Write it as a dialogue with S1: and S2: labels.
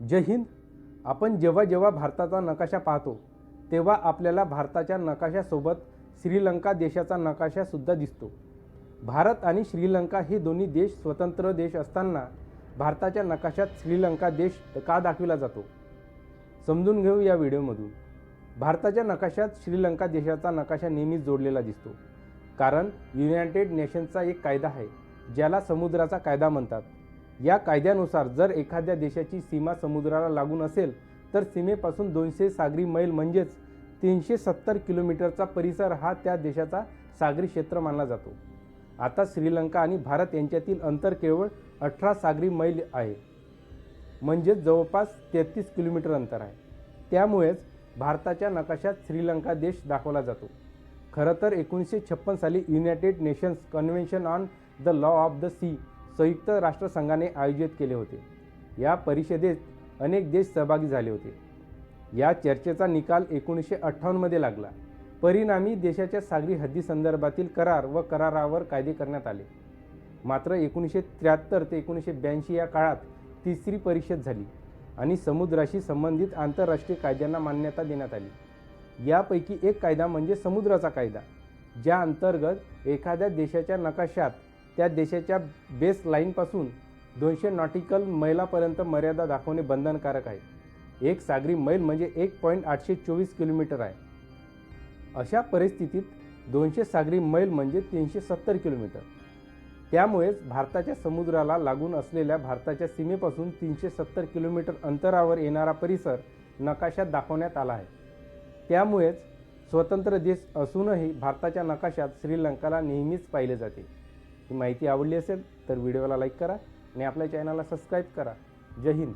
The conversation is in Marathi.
S1: जय हिंद. आपण जेव्हा जेव्हा भारताचा नकाशा पाहतो तेव्हा आपल्याला भारताच्या नकाशासोबत श्रीलंका देशाचा नकाशासुद्धा दिसतो. भारत आणि श्रीलंका हे दोन्ही देश स्वतंत्र देश असताना भारताच्या नकाशात श्रीलंका देश का दाखविला जातो? समजून घेऊ या व्हिडिओमधून. भारताच्या नकाशात श्रीलंका देशाचा नकाशा नेहमीच जोडलेला दिसतो. कारण युनायटेड नेशन्सचा एक कायदा आहे ज्याला समुद्राचा कायदा म्हणतात. या कायद्यानुसार जर एखाद्या देशाची सीमा समुद्राला लागून असेल तर सीमेपासून दोनशे सागरी मैल म्हणजेच तीनशे सत्तर किलोमीटरचा परिसर हा त्या देशाचा सागरी क्षेत्र मानला जातो. आता श्रीलंका आणि भारत यांच्यातील अंतर केवळ अठरा सागरी मैल आहे. म्हणजेच जवळपास तेहतीस किलोमीटर अंतर आहे. त्यामुळेच भारताच्या नकाशात श्रीलंका देश दाखवला जातो. खरं तर एकोणीसशे छप्पन साली United Nations Convention on the Law of the Sea संयुक्त राष्ट्रसंघाने आयोजित केले होते. या परिषदेत अनेक देश सहभागी झाले होते. या चर्चेचा निकाल एकोणीसशे अठ्ठावन्नमध्ये लागला. परिणामी देशाच्या सागरी हद्दीसंदर्भातील करार व करारावर कायदे करण्यात आले. मात्र एकोणीसशे त्र्याहत्तर ते एकोणीसशे ब्याऐंशी या काळात तिसरी परिषद झाली आणि समुद्राशी संबंधित आंतरराष्ट्रीय कायद्यांना मान्यता देण्यात आली. यापैकी एक कायदा म्हणजे समुद्राचा कायदा ज्या अंतर्गत एखाद्या देशाच्या नकाशात त्या देशाच्या बेस लाईनपासून दोनशे नॉटिकल मैलापर्यंत मर्यादा दाखवणे बंधनकारक आहे. एक सागरी मैल म्हणजे एक पॉईंट आठशे चोवीस किलोमीटर आहे. अशा परिस्थितीत दोनशे सागरी मैल म्हणजे तीनशे सत्तर किलोमीटर. त्यामुळेच भारताच्या समुद्राला लागून असलेल्या भारताच्या सीमेपासून तीनशे सत्तर किलोमीटर अंतरावर येणारा परिसर नकाशात दाखवण्यात आला आहे. त्यामुळेच स्वतंत्र देश असूनही भारताच्या नकाशात श्रीलंकाला नेहमीच पाहिले जाते. ही माहिती आवडली असेल तर व्हिडिओला लाईक करा आणि आपल्या चॅनलला सबस्क्राईब करा. जय हिंद.